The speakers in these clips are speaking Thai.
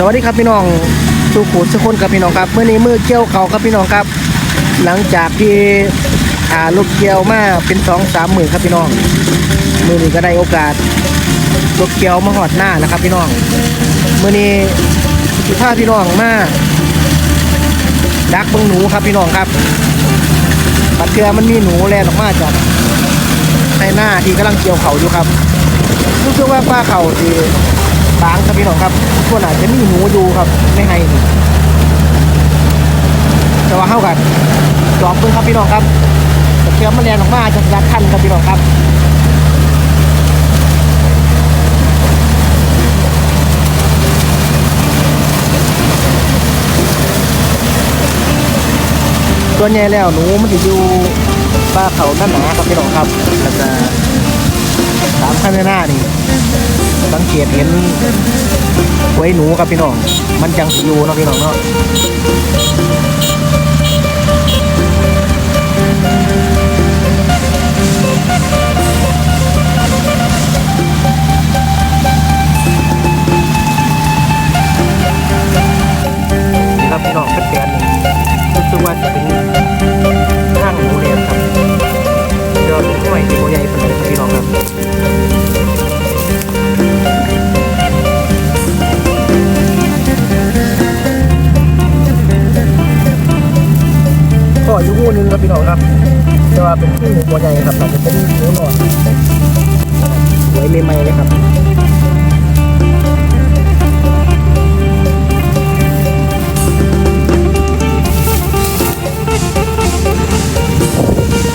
สวัสดีครับพี่น้องสุขุมสุคนกับพี่น้องครับเมื่อนี้มือเกี่ยวเขาครับพี่น้องครับ หลังจากที่อ่าลูกเกี่ยวมาเป็นสองสามหมื่นครับพี่น้อง มือนี้ก็ได้โอกาสลูกเกี่ยวมาหอดหน้านะครับ พี่น้องเมื่อนี้สิพาพี่น้องมาดักบิ้งหนูครับพี่น้องครับปัดเทือมันมีหนูแลนออกมาจากในหน้าที่กำลังเกี่ยวเขาอยู่ครับรู้สึกว่าป้าเขาที่บางครับพี่น้องครับ ส่วนอาจจะมีหนูอยู่ครับไม่ให้นี่แต่ว่าเข้ากันจอบเพิ่งครับพี่น้องครับเทียมมันแรงออกมาจากยัดคันครับพี่น้องครับส่วนใหญ่แล้วหนูมันจะอยู่ป้าเขาหน้าหนาครับพี่น้องครับแล้วก็ตามข้างหน้านี่ สังเกตเห็นไว้หนูครับพี่น้อง มันจังสิอยู่เนาะพี่น้องเนาะ พี่น้องครับแต่ว่าเป็นหูตัวใหญ่ครับอาจจะเป็นหูหนอนสวยใหม่ๆเลยครับ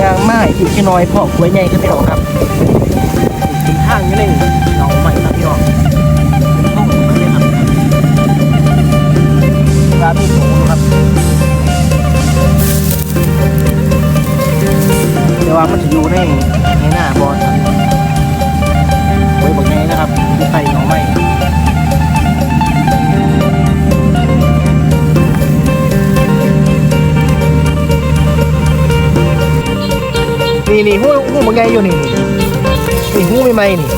ยางไม้อีกแค่น้อยพ่อกล้วยใหญ่ครับพี่น้องครับถึงทางอยู่ในเงาใหม่ครับพี่น้องห้องมันเลยครับร้านมีหนูครับ ว่ามันจะอยู่ในในหน้าบอลไว้บอกไงนะครับอยู่ใต้หนองไม้นี่นี่หูหูบางไงอยู่นี่นี่หูใหม่ๆนี่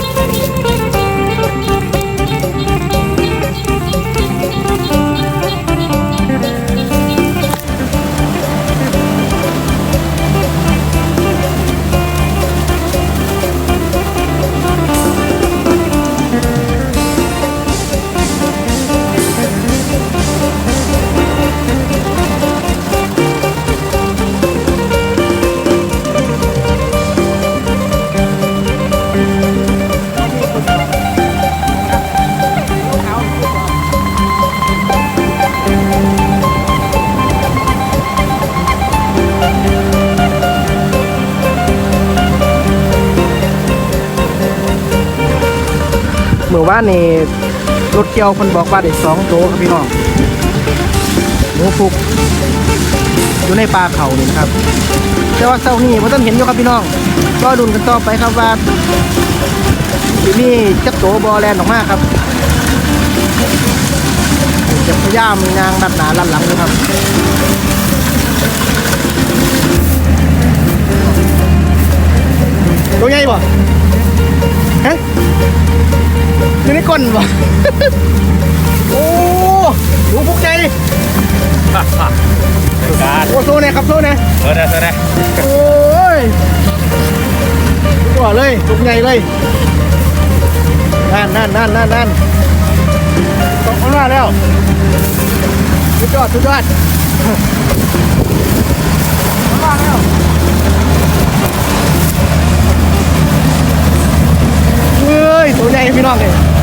มื่อวานนี่รถเกี่ยวคนบอกว่าได้สองโตครับพี่น้องหนูฟุกอยู่ในป่าเขานี่นะครับ แต่ว่าเช้านี้ผมต้องเห็นอยู่ครับพี่น้องก็ดุนกันต่อไปครับว่าที่นี่จักโตบอแลนออกมาครับจะพยายามนางดัดหนาลันหลังนะครับ อยู่ในก้นบ่โอ้ดูพวกใจดิการโอ้โซ่เนี่ยครับโซ่เนี่ยเออได้เออได้โอ้ยตัวเลยลูกใหญ่เลยนั่นนั่นนั่นนั่นนั่นตกข้างหน้าแล้วสุดยอดสุดยอดข้างหน้าแล้วเฮ้ยตัวใหญ่พี่น้องเลย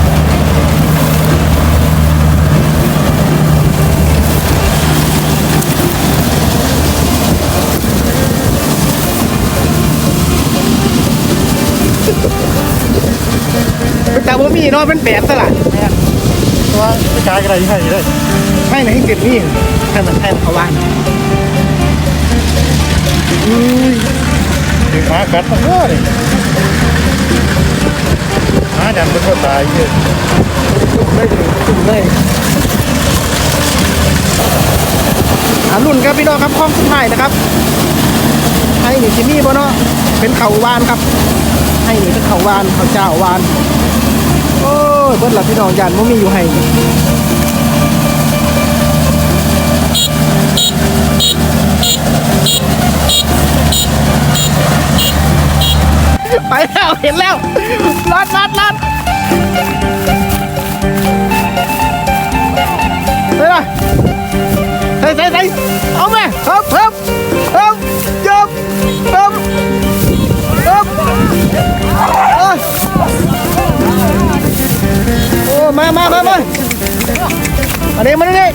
แต่ว่ามีเนาะเป็นแปดสลัดตัวไม่กายอะไรให้เลยให้ไหนให้เก็บนี่ให้มันให้มันเขาว่านอุ้ยถึงหมากัดมันก็เลยหมาดันมันก็ตายเยอะจุ่มเลยจุ่มเลยอ่ารุ่นครับพี่น้องครับข้องสุดท้ายนะครับให้นี่จิมี่บ่เนาะเป็นเขาวานครับ ให้นี่เป็นเขาวานเขาเจ้าวาน เปิดหลับพี่น้องยานว่ามีอยู่ให้ไปแล้วเห็นแล้วรอดรอดรอดไปเลย มามามามามาเดี๋ยวมาเดี๋ยว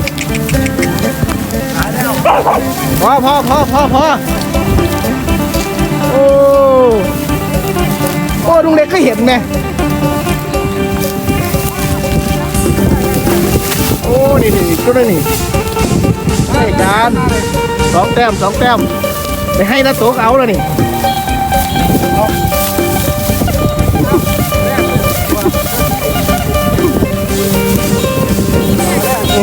พอพอพอพอพอโอ้โอ้ลุงเล็กก็เห็นไงโอ้นี่นี่ก็ได้นี่ได้การสองแต้มสองแต้มไปให้นาโต๊กเอาแล้วนี่ โ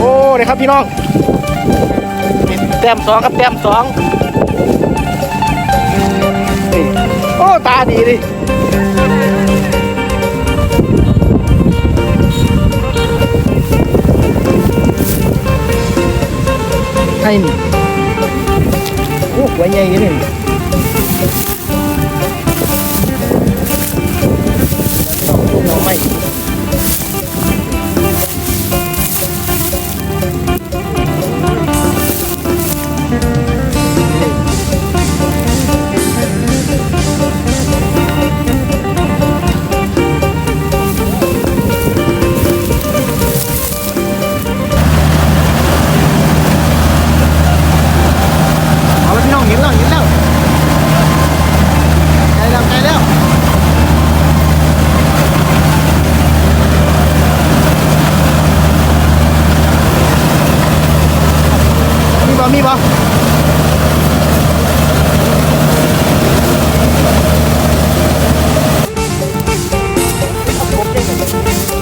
อ้เลยครับพี่น้องแต้มสองครับแต้มสองนี่โอ้ ตาดีดิให้นี่โอ้หัวใหญ่เลยนี่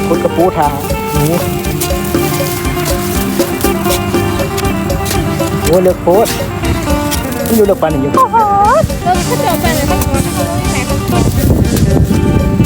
คนกระปูทาหนูโอ้เลือกโพสมันอยู่เลือกปันอยู่โอ้โหเราถ้าเจอกันเลยต้งไหนมันนี่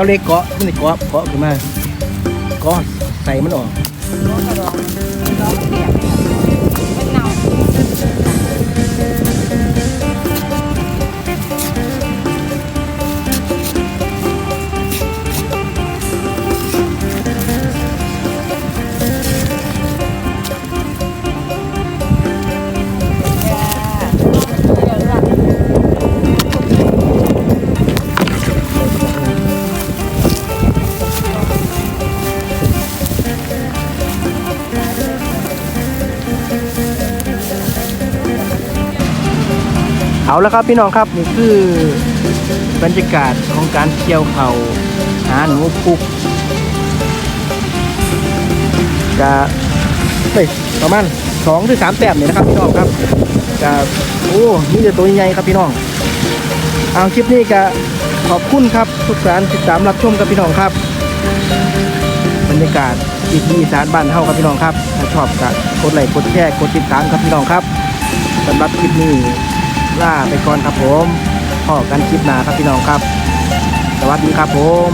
เอาเล็กเกาะมันนี่เกาะเกาะขึ้นมาเกาะใส่มันออก เอาแล้วครับพี่น้องครับนี่คือบรรยากาศของการเกี่ยวเขาหาหนูปุกจะเฮ้ยประมาณสองถึงสามแต้มเนี่ยนะครับพี่น้องครับจะโอ้นี่จะตัวใหญ่ครับพี่น้องเอาคลิปนี้ก็ขอบคุณครับทุกสารติดตามรับชมกับพี่น้องครับ บรรยากาศอีกอีสานบ้านเฮาครับพี่น้องครับถ้าชอบก็กดไลค์กดแชร์กดติดตามครับพี่น้องครับสำหรับคลิปนี้ ล่าไปก่อนครับผมพอกันคลิปหน้าครับพี่น้องครับ สวัสดีครับผม